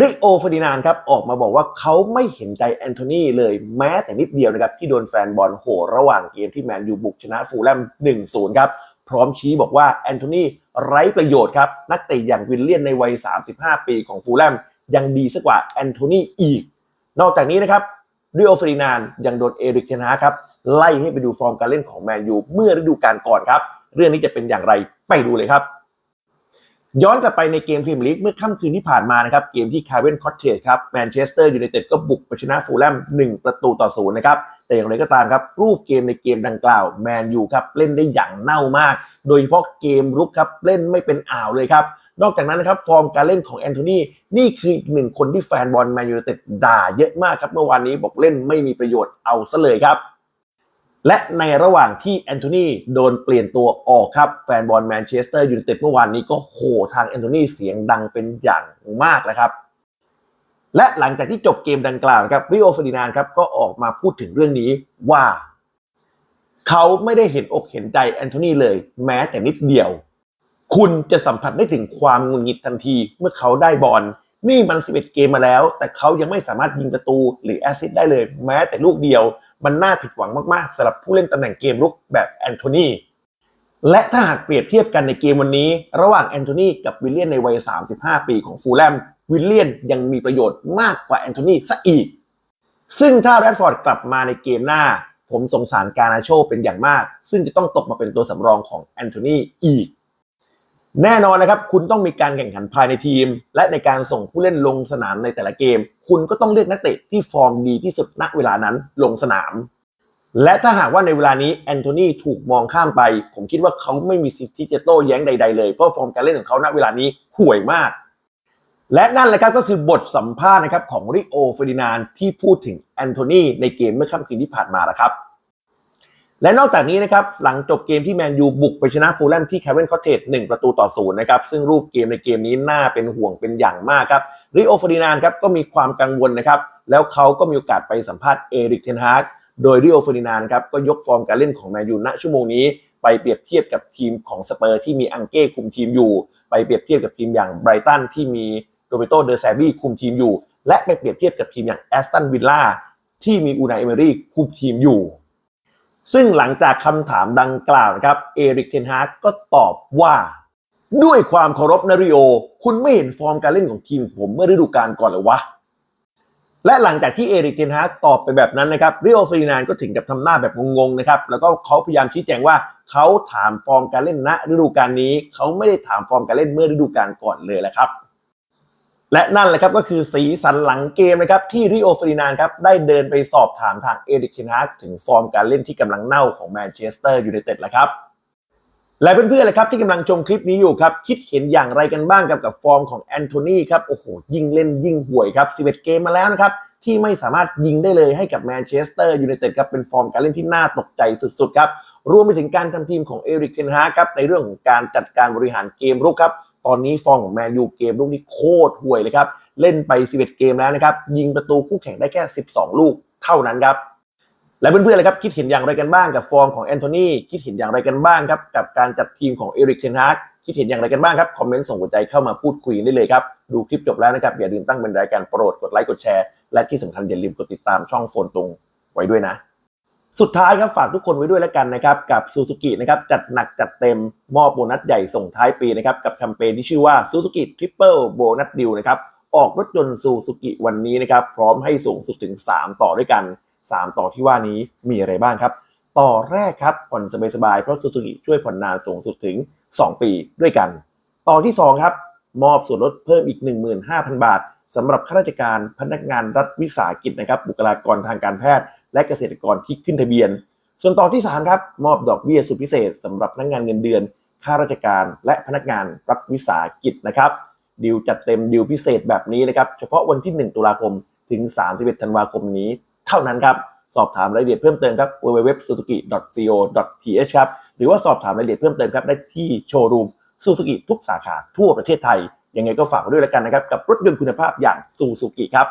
ริโอเฟอร์ดินานครับออกมาบอกว่าเขาไม่เห็นใจแอนโทนีเลยแม้แต่นิดเดียวนะครับ ที่โดนแฟนบอลโหระหว่างเกมที่แมนยูบุกชนะฟูลแลม 1-0 ครับ พร้อมชี้บอกว่าแอนโทนีไร้ประโยชน์ครับ นักเตะอย่างวิลเลียนในวัย 35 ปีของฟูลแลม ยังดีสักกว่าแอนโทนีอีก นอกจากนี้นะครับริโอเฟอร์ดินานยังโดนเอริกเทนาครับไล่ให้ไปดูฟอร์มการเล่นของแมนยูเมื่อฤดูกาลก่อนครับ เรื่องนี้จะเป็นอย่างไรไปดูเลยครับ ย้อนกลับไปในเกมพรีเมียร์ลีกเมื่อค่ำคืนที่ผ่านมานะครับ เกมที่คาร์เวนคอตเทจครับแมนเชสเตอร์ยูไนเต็ดก็บุกไปชนะฟูลแลม1 ประตูต่อศูนย์นะครับ แต่อย่างไรก็ตามครับ รูปเกมในเกมดังกล่าวแมนยูครับเล่นได้อย่างเน่ามาก โดยเฉพาะเกมรุกครับเล่นไม่เป็นอ่าวเลยครับ นอกจากนั้นนะครับฟอร์มการเล่นของแอนโทนีนี่คืออีกหนึ่งคนที่แฟนบอลแมนยูไนเต็ดด่าเยอะมากครับเมื่อวานนี้บอกเล่นไม่มีประโยชน์เอาซะเลยครับ และในระหว่างที่แอนโทนีโดนเปลี่ยนตัวออกครับ แฟนบอลแมนเชสเตอร์ยูไนเต็ดเมื่อวานนี้ก็โห่ทางแอนโทนีเสียงดังเป็นอย่างมากนะครับ และหลังจากที่จบเกมดังกล่าวนะครับริโอเฟอร์ดินานครับก็ออกมาพูดถึงเรื่องนี้ว่า เขาไม่ได้เห็นอกเห็นใจแอนโทนีเลย แม้แต่นิดเดียว คุณจะสัมผัสได้ถึงความงุดหงิดทันทีเมื่อเขาได้บอลนี่มัน11เกมมาแล้ว แต่เขายังไม่สามารถยิงประตูหรือแอสซิสต์ได้เลย แม้แต่ลูกเดียว มันน่าผิดหวังมากๆสำหรับผู้เล่นตำแหน่งเกมลุกแบบแอนโทนีและถ้าหากเปรียบเทียบกันในเกมวันนี้ ระหว่างแอนโทนีกับวิลเลียนในวัย 35 ปีของฟูลแลมวิลเลียนยังมีประโยชน์มากกว่าแอนโทนีซะอีก ซึ่งถ้าแรดฟอร์ดกลับมาในเกมหน้า ผมสงสารการาโชเป็นอย่างมาก ซึ่งจะต้องตกมาเป็นตัวสำรองของแอนโทนีอีก แน่นอนนะครับ คุณต้องมีการแข่งขันภายในทีม และในการส่งผู้เล่นลงสนามในแต่ละเกม คุณก็ต้องเลือกนักเตะที่ฟอร์มดีที่สุดณเวลานั้นลงสนาม และถ้าหากว่าในเวลานี้แอนโทนีถูกมองข้ามไป ผมคิดว่าเขาไม่มีสิทธิ์ที่จะโต้แย้งใดๆเลยเพราะฟอร์มการเล่นของเขาณเวลานี้ห่วยมาก และนั่นแหละครับก็คือบทสัมภาษณ์นะครับของริโอเฟอร์ดินานที่พูดถึงแอนโทนีในเกมเมื่อค่ำคืนที่ผ่านมาแล้วครับ และนอกจากนี้นะครับหลังจบเกมที่แมนยูบุกไปชนะฟูลแลมที่แคเวนคอตเทจ1ประตูต่อศูนย์นะครับซึ่งรูปเกมในเกมนี้น่าเป็นห่วงเป็นอย่างมากครับริโอฟอร์ดินานครับก็มีความกังวลนะครับแล้วเขาก็มีโอกาสไปสัมภาษณ์เอริกเทนฮากโดยริโอฟอร์ดินานครับก็ยกฟอร์มการเล่นของแมนยูณชั่วโมงนี้ ไปเปรียบเทียบกับทีมของสเปอร์ที่มีอังเก้คุมทีมอยู่ ไปเปรียบเทียบกับทีมอย่างไบรตันที่มีโรเบโตเดอแซบี้คุมทีมอยู่ และไปเปรียบเทียบกับทีมอย่างแอสตันวิลล่าที่มีอูนายเอเมรี่คุมทีมอยู่ ซึ่งหลังจากคำถามดังกล่าวนะครับเอริกเทนฮากก็ตอบว่า ด้วยความเคารพนะริโอ คุณไม่เห็นฟอร์มการเล่นของทีมผมเมื่อฤดูกาลก่อนเหรอวะ และหลังจากที่เอริกเทนฮากตอบไปแบบนั้นนะครับริโอฟร์ดินานก็ถึงกับทำหน้าแบบงงๆนะครับแล้วก็เขาพยายามชี้แจงว่าเขาถามฟอร์มการเล่นณฤดูกาลนี้ เขาไม่ได้ถามฟอร์มการเล่นเมื่อฤดูกาลก่อนเลยแหละครับ และนั่นแหละครับก็คือสีสันหลังเกมนะครับที่ริโอฟร์ดินานครับได้เดินไปสอบถามทางเอริกเทนฮากถึงฟอร์มการเล่นที่กำลังเน่าของแมนเชสเตอร์ยูไนเต็ดแหละครับและเพื่อนๆเลยครับที่กำลังชมคลิปนี้อยู่ครับ คิดเห็นอย่างไรกันบ้างกับกับฟอร์มของแอนโทนีครับโอ้โหยิ่งเล่นยิ่งห่วยครับ11เกมมาแล้วนะครับที่ไม่สามารถยิงได้เลยให้กับแมนเชสเตอร์ยูไนเต็ดครับเป็นฟอร์มการเล่นที่น่าตกใจสุดๆครับรวมไปถึงการทำทีมของเอริกเทนฮาครับในเรื่องของการจัดการบริหารเกมรุกครับ ตอนนี้ฟอร์มของแมนยูเกมรุกนี่โคตรห่วยเลยครับ เล่นไป 11 เกมแล้วนะครับ ยิงประตูคู่แข่งได้แค่ 12 ลูกเท่านั้นครับ และเพื่อนๆเลยครับคิดเห็นอย่างไรกันบ้างกับฟอร์มของแอนโทนีคิดเห็นอย่างไรกันบ้างครับกับการจัดทีมของเอริกเทนฮากคิดเห็นอย่างไรกันบ้างครับ คอมเมนต์ส่งหัวใจเข้ามาพูดคุยได้เลยครับ ดูคลิปจบแล้วนะครับ อย่าลืมตั้งเป็นรายการโปรดกดไลค์กดแชร์ และที่สำคัญอย่าลืมกดติดตามช่องโฟนตรงไว้ด้วยนะ สุดท้ายครับฝากทุกคนไว้ด้วยแล้วกันนะครับกับซูซูกินะครับจัดหนักจัดเต็มมอบโบนัสใหญ่ส่งท้ายปีนะครับกับแคมเปญที่ชื่อว่าซูซูกิทริปเปิลโบนัสดิวนะครับออกรถยนต์ซูซูกิวันนี้นะครับพร้อมให้สูงสุดถึง 3 ต่อด้วยกัน 3 ต่อที่ว่านี้มีอะไรบ้างครับ ต่อแรกครับผ่อนสบายๆเพราะซูซูกิช่วยผ่อนนานสูงสุดถึง 2 ปีด้วยกัน ต่อที่ 2 ครับ มอบส่วนลดเพิ่มอีก 15,000 บาทสำหรับข้าราชการพนักงานรัฐวิสาหกิจนะครับบุคลากรทางการแพทย์ และเกษตรกรที่ขึ้นทะเบียน ส่วนต่อที่ 3 ครับ มอบดอกเบี้ยสุดพิเศษสำหรับพนักงานเงินเดือน ข้าราชการ และพนักงานรัฐวิสาหกิจนะครับดิวจัดเต็มดิวพิเศษแบบนี้นะครับเฉพาะวันที่ 1 ตุลาคมถึง 31 ธันวาคมนี้ เท่านั้นครับสอบถามรายละเอียดเพิ่มเติมครับ www.suzuki.co.th ครับหรือว่าสอบถามรายละเอียดเพิ่มเติมครับได้ที่โชว์รูมซูซูกิทุกสาขาทั่วประเทศไทยยังไงก็ฝากด้วยแล้วกันนะครับ กับรถยนต์คุณภาพอย่างซูซูกิครับ